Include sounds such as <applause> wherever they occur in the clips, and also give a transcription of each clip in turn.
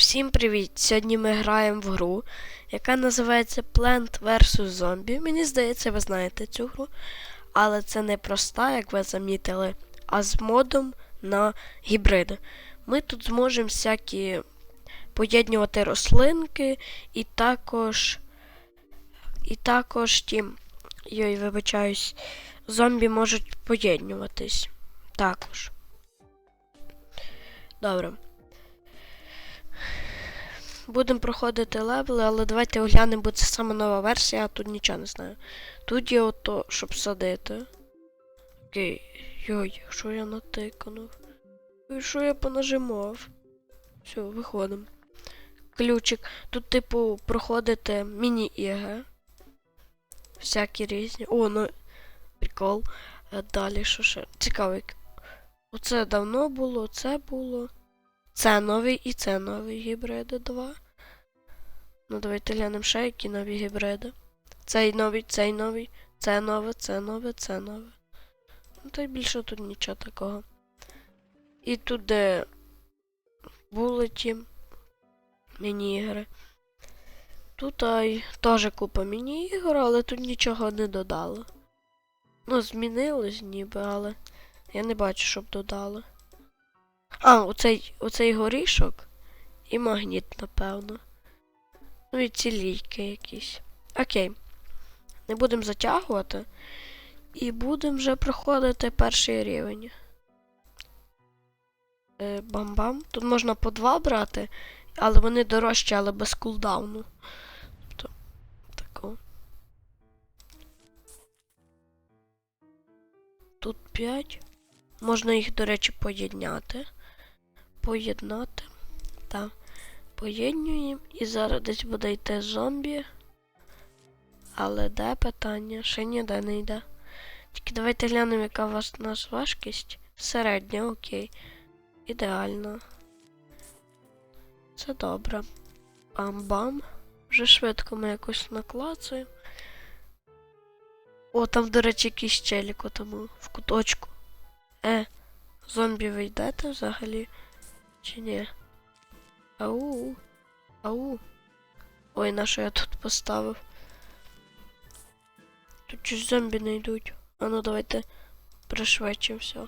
Всім привіт! Сьогодні ми граємо в гру, яка називається Plant vs. Zombie. Мені здається, ви знаєте цю гру. Але це не проста, як ви замітили, а з модом на гібриди. Ми тут зможемо всякі поєднувати рослинки і також. І також ті. Йой, вибачаюсь, зомбі можуть поєднуватись. Також. Добре. Будемо проходити левели, але давайте оглянемо, бо це саме нова версія, а тут нічого не знаю. Тут є ото, щоб садити. Окей. Йой, що я натиканув? Ой, що я понажимав? Все, виходимо. Ключик. Тут, типу, проходите міні-ігри. Всякі різні. О, ну. Прикол. Е, Далі що ще? Цікавий. Оце давно було, це було. Це новий і це новий гібриди 2. Ну, давайте глянемо ще які нові гібриди. Цей новий, цей новий, це нове, це нове, це нове. Ну, та й більше тут нічого такого. І тут де були ті міні-ігри. Тут ай, теж купа міні-ігор, але тут нічого не додало. Ну, змінилось ніби, але я не бачу, щоб додали. А, оцей, оцей горішок і магніт, напевно. Ну і ці лійки якісь. Окей. Не будемо затягувати. І будемо вже проходити перший рівень. Е, бам-бам. Тут можна по два брати, але вони дорожчі, але без кулдауну. Тобто, тако. Тут 5. Можна їх, до речі, поєдняти. Поєднати. Так. Поєднюємо. І зараз десь буде йти зомбі. Але де питання? Ще ніде не йде. Тільки давайте глянемо, яка у вас у нас важкість. Середня, окей. Ідеально. Це добре. Бам-бам. Вже швидко ми якось наклацаємо. О, там, до речі, якийсь челік тому в куточку. Е, зомбі ви йдете взагалі? Чи ні? Ау. Ау. Ой, на що я тут поставив? Тут щось зомбі не йдуть. А ну давайте пришвидшимо все.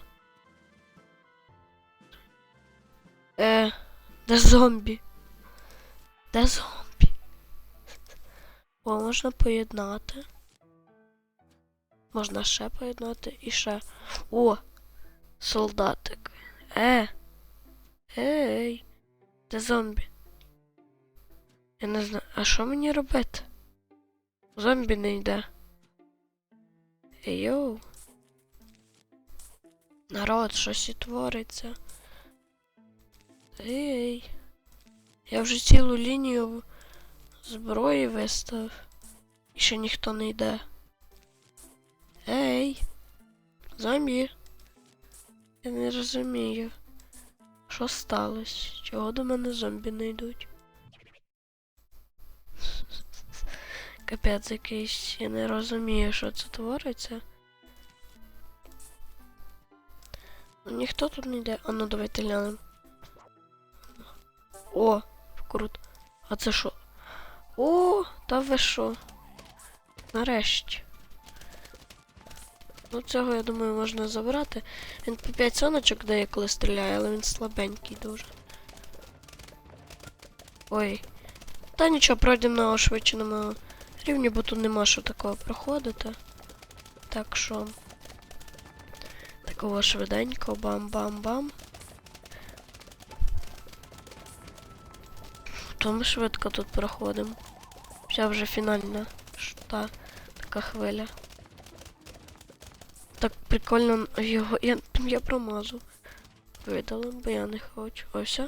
Е, де зомбі? Де зомбі? О, можна поєднати. Можна ще поєднати і ще. О! Солдатик. Е. Ей. Де зомбі? Я не знаю. А що мені робити? Зомбі не йде. Ей, йоу. Народ, щось і твориться. Ей. Я вже цілу лінію зброї виставив. І ще ніхто не йде. Ей. Зомбі. Я не розумію. Що сталося? Чого до мене зомбі не йдуть? Капець якийсь, я не розумію, що це твориться. Ну, ніхто тут не йде. А ну давайте глянемо. О, круто. А це що? О, та ви що? Нарешті. Ну, цього, я думаю, можна забрати. Він по 5 соночок дає, коли стріляє, але він слабенький дуже. Ой. Та нічого, пройдемо на ошвидшеному рівні, бо тут нема що такого проходити. Так що. Такого швиденько, бам-бам-бам. То ми швидко тут проходимо. Вся вже фінальна шта, така хвиля. Так прикольно його. Я, я промазав. Видали, бо я не хочу. Ось.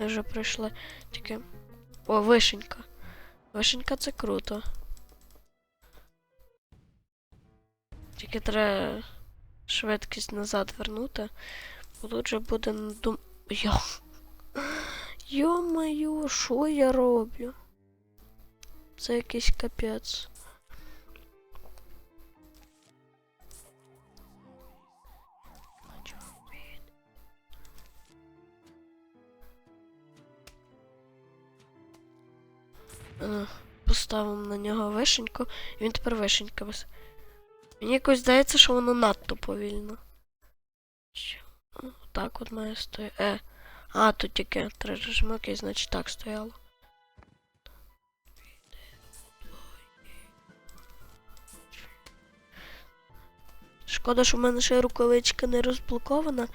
Ми вже пройшли. Тільки. О, вишенька. Вишенька це круто. Тільки треба швидкість назад вернути. Бо тут же буде дум. Йо. Йо-моє, що я роблю? Це якийсь капець. Поставимо на нього вишеньку, і він тепер вишенька без. Мені якось здається, що воно надто повільно. Так от має стояти. Е. А, тут тільки три окей, значить так стояло. Шкода, що в мене ще рукавичка не розблокована,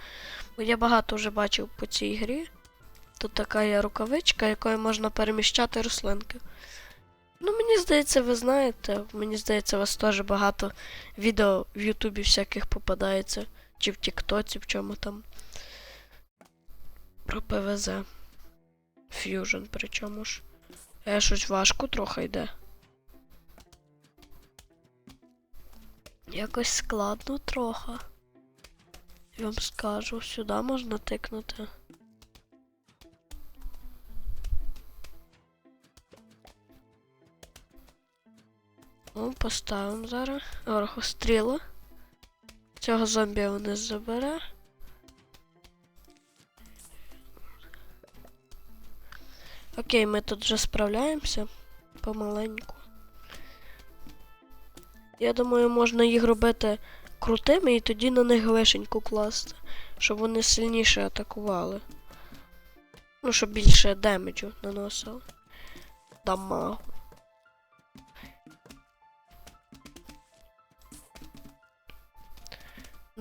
бо я багато вже бачив по цій грі. Тут така є рукавичка, якою можна переміщати рослинки. Ну, мені здається, ви знаєте, мені здається, у вас теж багато відео в Ютубі всяких попадається, чи в Тіктоці, в чому там. Про ПВЗ. Fusion, причому ж. Е, щось важко трохи йде. Якось складно трохи. Я вам скажу, сюди можна тикнути. Ну, поставимо зараз. Оргостріла. Цього зомбі не забере. Окей, ми тут вже справляємося помаленьку. Я думаю, можна їх робити крутими і тоді на них вишеньку класти, щоб вони сильніше атакували. Ну, щоб більше демеджу наносили. Дамагу.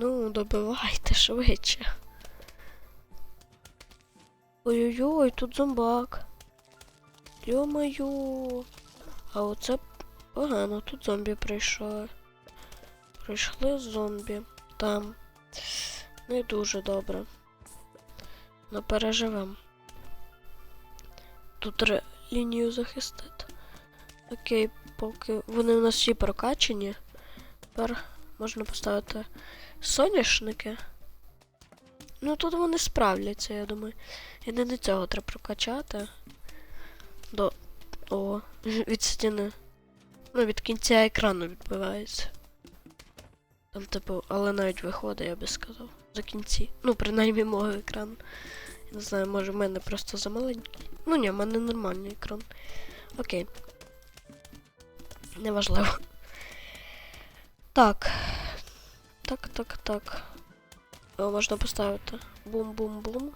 Ну, добивайте швидше. Ой-ой-ой, тут зомбак. Йо-моє. А оце погано, тут зомбі прийшли. Прийшли зомбі. Там. Не дуже добре. Ну переживем. Тут треба лінію захистити. Окей, поки вони у нас всі прокачені. Тепер можна поставити соняшники. Ну тут вони справляться, я думаю. І не до цього треба прокачати. До. О, від стіни. Ну, від кінця екрану відбивається. Там, типу, але навіть виходить, я би сказав. За кінці. Ну, принаймні мого екрану. Я не знаю, може в мене просто замаленький. Ну ні, в мене нормальний екран. Окей. Неважливо. Так. Так, так, так. О, можна поставити. Бум-бум-бум.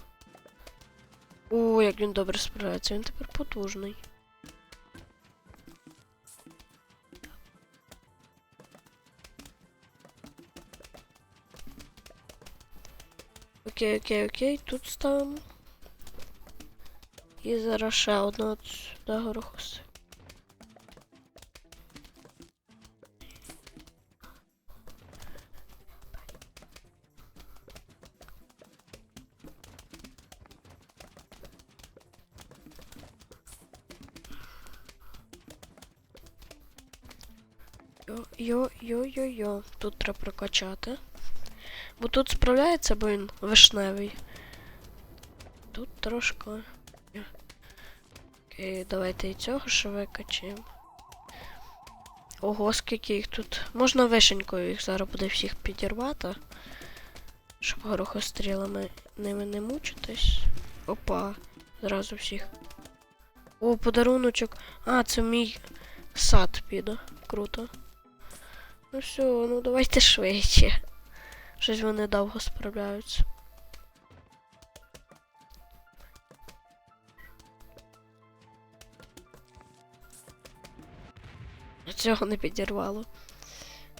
О, як він добре справляється, він тепер потужний. Окей, окей, окей, тут ставимо. І зараз ще одну от сюди горохоси. Йо-йо-йо-йо-йо. Тут треба прокачати. Бо тут справляється, бо він вишневий. Тут трошки. Окей, давайте і цього ще викачаємо. Ого, скільки їх тут. Можна вишенькою їх зараз буде всіх підірвати. Щоб горохострілами ними не мучитись. Опа, зразу всіх. О, подаруночок. А, це мій сад піде. Круто. Ну все, ну давайте швидше. Щось вони довго справляються. Цього не підірвало.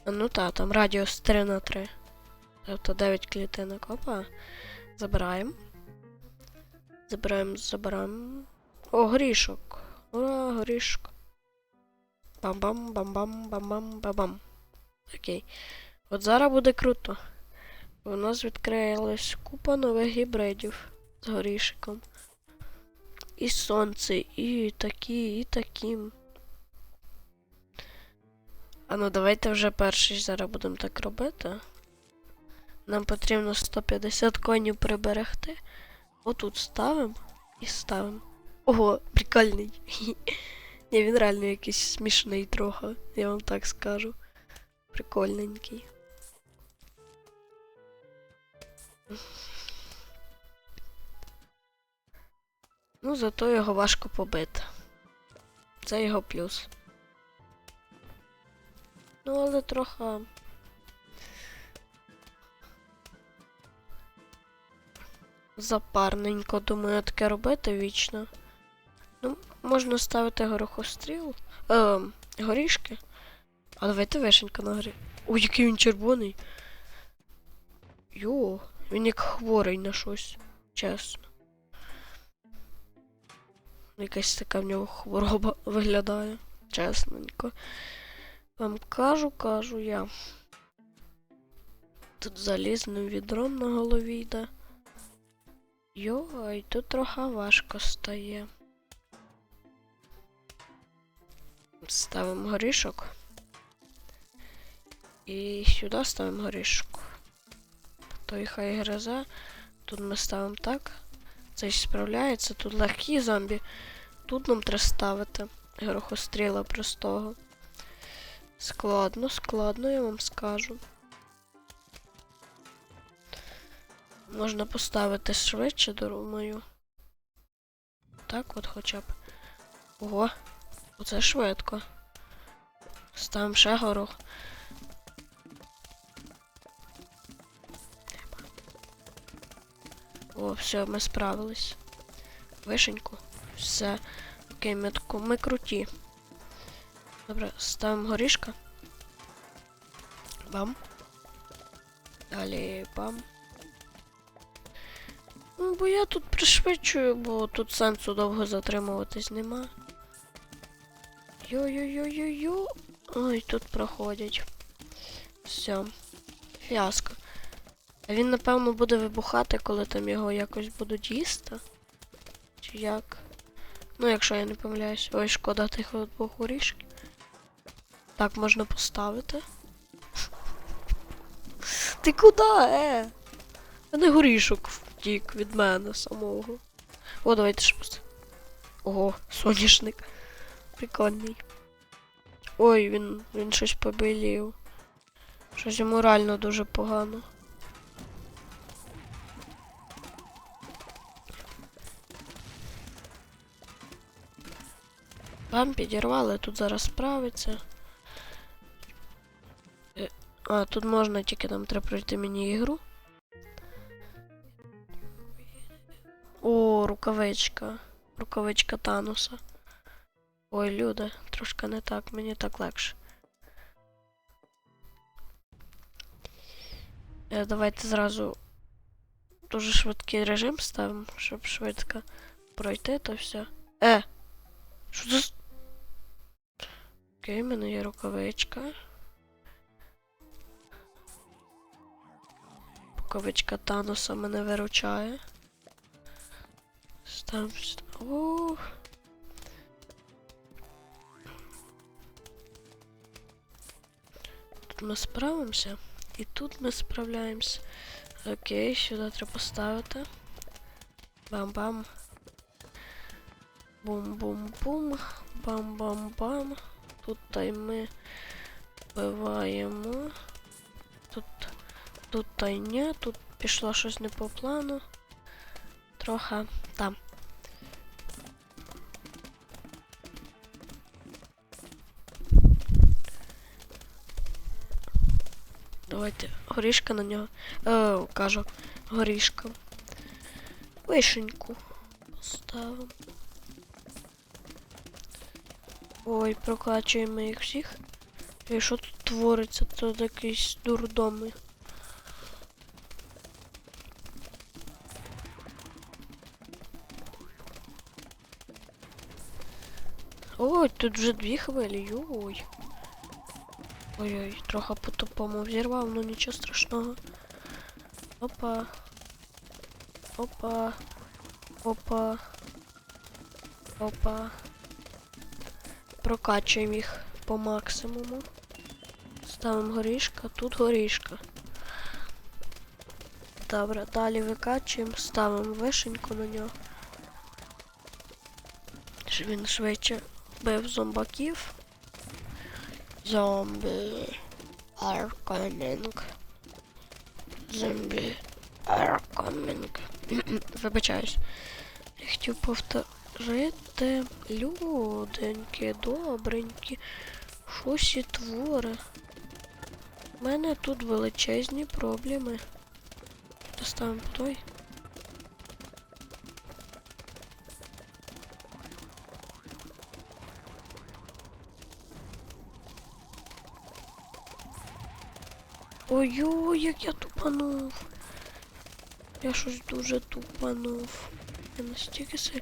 Ну та, там радіус 3 на 3. Тобто 9 клітинок. Опа. Забираємо. Забираємо, забираємо. О, горішок. Ура, горішок. Бам-бам, бам-бам, бам-бам, бам-бам. Окей. От зараз буде круто. У нас відкрилась купа нових гібридів з горішиком. І сонце, і такі, і таким. А ну давайте вже перший зараз будемо так робити. Нам потрібно 150 конів приберегти. Отут ставимо і ставимо. Ого, прикольний. <laughs> Ні, він реально якийсь смішний трохи, я вам так скажу. Прикольненький. Ну, зато його важко побити. Це його плюс. Ну, але трохи. Запарненько, думаю, таке робити вічно. Ну, можна ставити горохостріл. Е, горішки. А давайте вишенька на горі. Ой, який він червоний. Йо, він як хворий на щось. Чесно. Якась така в нього хвороба виглядає. Чесненько. Вам кажу, кажу я. Тут залізним відром на голові йде. Йой, тут трохи важко стає. Ставимо горішок. І сюди ставимо горішок. Той хай гризе. Тут ми ставимо так. Цей справляється. Тут легкі зомбі. Тут нам треба ставити горохостріла простого. Складно, складно, я вам скажу. Можна поставити швидше, думаю. Так от хоча б. Ого, оце швидко. Ставимо ще горох. О, все, ми справились. Вишеньку. Все. Окей, ми, таку, ми круті. Добре, ставимо горішка. Бам. Далі бам. Ну, бо я тут пришвидшую, бо тут сенсу довго затримуватись нема. Йо-йо-йо-йо-йо. Ой, тут проходять. Все. Фіаско. А він, напевно, буде вибухати, коли там його якось будуть їсти. Чи як? Ну, якщо я не помиляюсь. Ой, шкода тих двох горішків. Так, можна поставити. <laughs> Ти куди, е? А не горішок втік від мене самого. О, давайте ще просто. Ого, соняшник. Прикольний. Ой, він, він щось побілів. Щось йому реально дуже погано. Вам підірвали, тут зараз справиться. Е, А, тут можна тільки нам треба пройти міні-ігру. О, рукавичка. Рукавичка Тануса. Ой, люди, трошки не так, мені так легше. Е, давайте зразу дуже швидкий режим ставимо, щоб швидко пройти то все. Е! Що це? Окей, в мене є рукавичка. Рукавичка Таноса мене виручає. Став. Ух. Тут ми справимося. І тут ми справляємося. Окей, сюди треба поставити. Бам-бам. Бум-бум-бум. Бам-бам-бам. Тут ми вбиваємо. Тут. Тут та й ні. Тут пішло щось не по плану. Трохи там. Давайте горішка на нього. Е, кажу, горішка. Вишеньку поставимо. Ой, прокачуємо їх всіх. І що тут твориться? Тут якийсь дурдоми. Ой, тут вже дві хвилі, йой. Ой-ой, трохи по-тупому взірвав, ну нічого страшного. Опа. Опа. Опа. Опа. Прокачуємо їх по максимуму. Ставимо горішка, тут горішка. Добре, далі викачуємо, ставимо вишеньку на нього. Щоб він швидше бив зомбаків. Zombie are coming. Zombie are. Вибачаюсь. Я хотів повтор... жити, люденькі, добренькі, щось і твори. У мене тут величезні проблеми. Доставимо той. Ой-ой, як я тупанув. Я щось дуже тупанув. Я настільки си...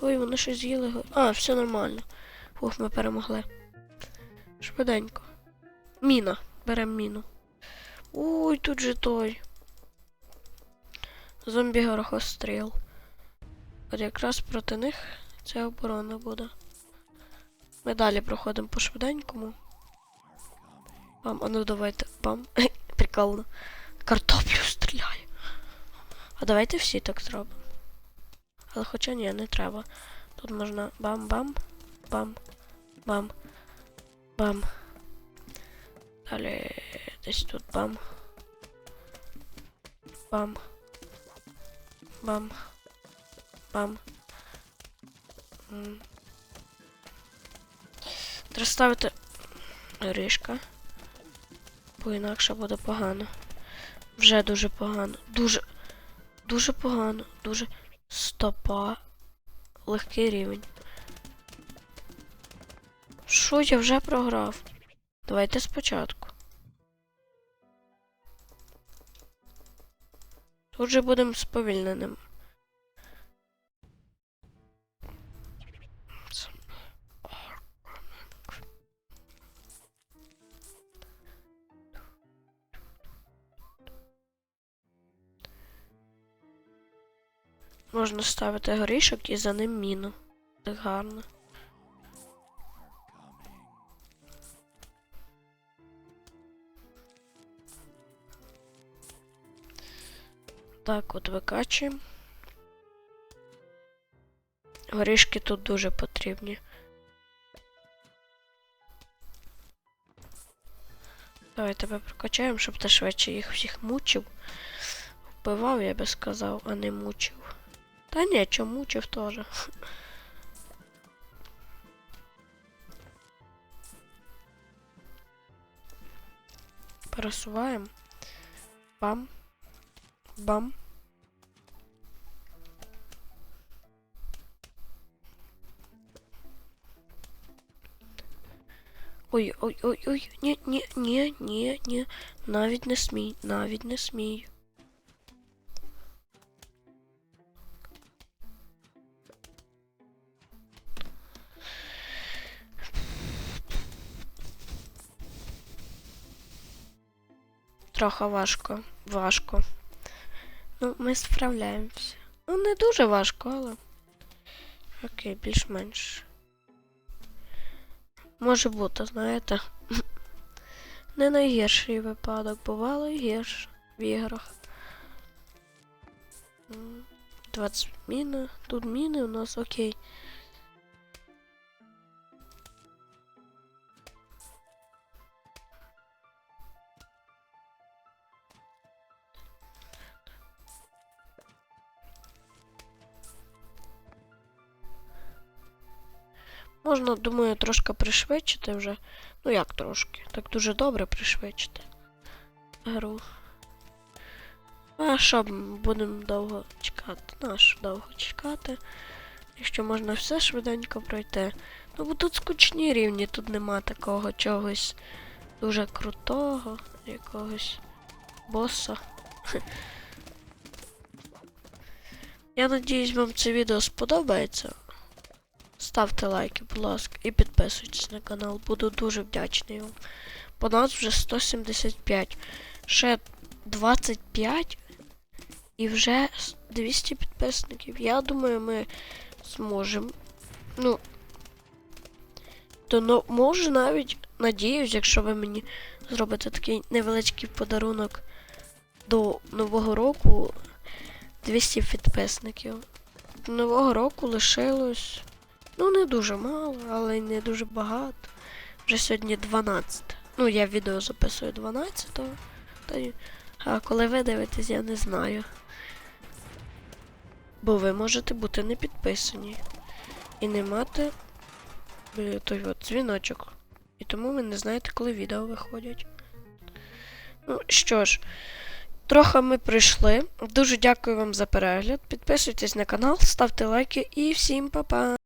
Ой, вони щось з'їли. А, все нормально. Фух, ми перемогли. Швиденько. Міна. Беремо міну. Ой, тут же той. Зомбі горохостріл. От якраз проти них ця оборона буде. Ми далі проходимо по швиденькому. Бам, а ну давайте. Бам. <laughs> Прикольно. Картоплю стріляє. А давайте всі так зробимо. Але хоча ні, не треба. Тут можна бам-бам, бам, бам, бам. Далі десь тут бам. Бам. Бам. Бам. Треба ставити ришка. Бо інакше буде погано. Вже дуже погано. Дуже. Дуже погано. Дуже. Стопа. Легкий рівень. Що я вже програв? Давайте спочатку. Тут же будемо сповільненим. Можна ставити горішок і за ним міну. Так гарно. Так, от викачуємо. Горішки тут дуже потрібні. Давай тебе прокачаємо, щоб ти швидше їх всіх мучив. Вбивав, я би сказав, а не мучив. Та ні, чо мучив теж. Пересуваємо. Бам. Бам. Ой, ой, ой, ой, ні, ні, ні, ні, ні. Навіть не смій, навіть не смій. Трохи важко, важко. Ну, ми справляємося. Ну, не дуже важко, але. Окей, більш-менш. Може бути, знаєте. <laughs> Не найгірший випадок, бувало і гірше в іграх. 20 міни. Тут міни у нас окей. Можна, думаю, трошки пришвидшити вже. Ну як трошки? Так дуже добре пришвидшити. Гру. А що будемо довго чекати? Що довго чекати. Якщо можна все швиденько пройти. Ну бо тут скучні рівні, тут нема такого чогось дуже крутого, якогось боса. <laughs> Я надіюсь, вам це відео сподобається. Ставте лайки, будь ласка, і підписуйтесь на канал. Буду дуже вдячний вам. По нас вже 175. Ще 25 і вже 200 підписників. Я думаю, ми зможемо. Ну. То ну, може навіть надіюсь, якщо ви мені зробите такий невеличкий подарунок до Нового року 200 підписників. До Нового року лишилось. Ну, не дуже мало, але й не дуже багато. Вже сьогодні 12. Ну, я відео записую 12-го. А коли ви дивитесь, я не знаю. Бо ви можете бути не підписані. і не мати е, той от дзвіночок. І тому ви не знаєте, коли відео виходять. Ну що ж, трохи ми прийшли. Дуже дякую вам за перегляд. Підписуйтесь на канал, ставте лайки і всім па-па!